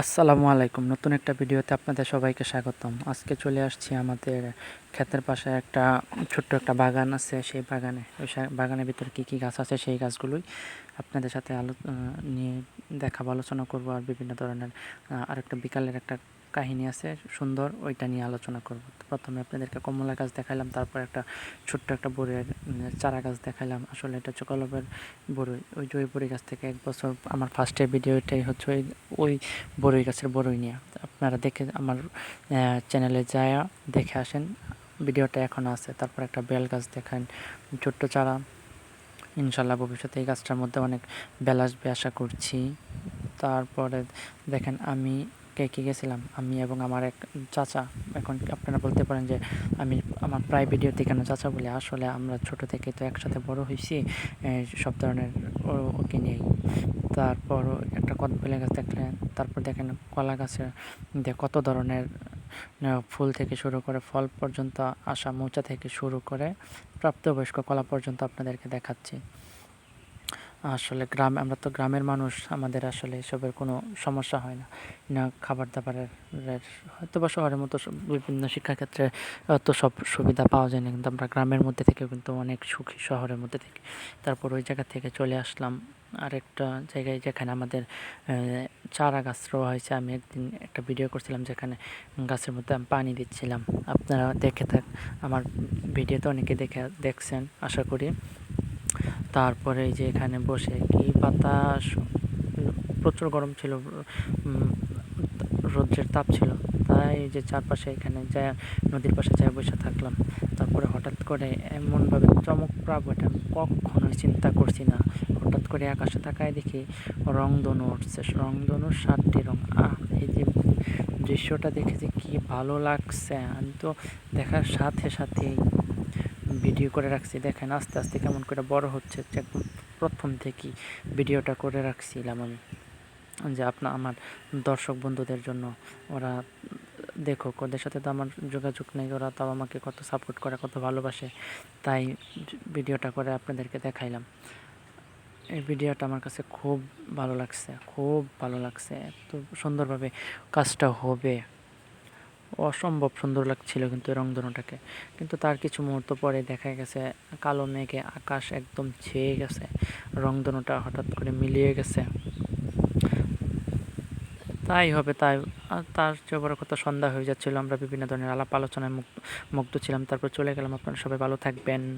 আসসালামু আলাইকুম। নতুন একটা ভিডিওতে আপনাদের সবাইকে স্বাগতম। আজকে চলে আসছি আমাদের ক্ষেতের পাশে একটা ছোট্ট একটা বাগান আছে। সেই বাগানে, ওই বাগানের ভিতরে কী কী গাছ আছে সেই গাছগুলোই আপনাদের সাথে আলো নিয়ে দেখাবো, আলোচনা করব, আর বিভিন্ন ধরনের আর আরেকটা বিকালের একটা কাহিনী আছে, সুন্দর, ওইটা নিয়ে আলোচনা করব। প্রথমে আপনাদেরকে কমলা গাছ দেখাইলাম, তারপর একটা ছোট্ট একটা বড়ের চারা গাছ দেখাইলাম। আসলে এটা হচ্ছে কলবের ওই যে ওই বড়ই গাছ থেকে এক বছর আমার ফার্স্টের ভিডিও এটাই হচ্ছে ওই ওই বড়ই গাছের বড়ই নিয়ে। আপনারা দেখে, আমার চ্যানেলে যায় দেখে আসেন। ভিডিওটা এখনও আছে, তারপর একটা বেল গাছ দেখান, ছোট্ট চারা। ইনশাল্লাহ ভবিষ্যতে এই গাছটার মধ্যে অনেক বেল আসবে, আশা করছি। তারপরে দেখেন, আমি কে কে, গেছিলাম, আমি এবং আমার এক চাচা। এখন আপনারা বলতে পারেন যে আমি আমার প্রায় ভিডিওতে কেন চাচা বলে, আসলে আমরা ছোট থেকে তো একসাথে বড় হয়েছি সব ধরনের ওকে নিয়েই। তারপর একটা কদবেলে গাছ দেখলেন, তারপর দেখেন কলা গাছের যে কত ধরনের ফুল থেকে শুরু করে ফল পর্যন্ত আসা মোচা থেকে শুরু করে প্রাপ্তবয়স্ক কলা পর্যন্ত আপনাদেরকে দেখাচ্ছি। আসলে গ্রাম, আমরা তো গ্রামের মানুষ, আমাদের আসলে এসবের কোনো সমস্যা হয় না। না খাবার দাবারের হয়তো বা শহরের মতো বিভিন্ন শিক্ষাক্ষেত্রে তো সব সুবিধা পাওয়া যায় না, কিন্তু আমরা গ্রামের মধ্যে থেকেও কিন্তু অনেক সুখী শহরের মধ্যে থেকে। তারপর ওই জায়গা থেকে চলে আসলাম। আরেকটা জায়গায় যেখানে আমাদের চারা গাছ রোয়া হয়েছে। আমি একদিন একটা ভিডিও করছিলাম যেখানে গাছের মধ্যে আমি পানি দিচ্ছিলাম। আপনারা দেখে থাক, আমার ভিডিওতে অনেকে দেখে, দেখছেন, আশা করি। তারপরে যে এখানে বসে কি বাতাস? প্রচুর গরম ছিল রৌদ্রের তাপ ছিল। তাই যে চারপাশে এখানে যায়, নদীর পাশে যায় বসে থাকলাম। তারপরে হঠাৎ করে এমনভাবে চমকপ্রাপ এটা আমি কখনোই চিন্তা করছি না। হঠাৎ করে আকাশে তাকায় দেখি রংধনু উঠছে। রংধনুর সাতটি রং। আহ, এই যে দৃশ্যটা দেখে যে কি ভালো লাগছে। আমি তো দেখার সাথে সাথে ভিডিও করে রাখছি। দেখেন আস্তে আস্তে কেমন করে বড় হচ্ছে প্রথম থেকেই ভিডিওটা করে রাখছিলাম আমি। যে আপনার আমার দর্শক বন্ধুদের জন্য ওরা দেখুক ওদের সাথে তো আমার যোগাযোগ নেই, ওরা তাও আমাকে কত সাপোর্ট করে, কত ভালোবাসে। তাই ভিডিওটা করে আপনাদেরকে দেখাইলাম। এই ভিডিওটা আমার কাছে খুব ভালো লাগছে, খুব ভালো লাগছে। এত সুন্দরভাবে কাজটা হবে। অসম্ভব সুন্দর লাগছিল কিন্তু রংধনুটাকে। কিন্তু তার কিছু মুহূর্ত পরে দেখা গেছে, কালো মেঘে আকাশ একদম ছেয়ে গেছে, রংধনুটা হঠাৎ করে মিলিয়ে গেছে। তাই হবে, তাই তার চেয়ে বড় কথা সন্ধ্যা হয়ে যাচ্ছিল, আমরা বিভিন্ন ধরনের আলাপ আলোচনায় মুগ্ধ ছিলাম, তারপর চলে গেলাম, আপনারা সবাই ভালো থাকবেন।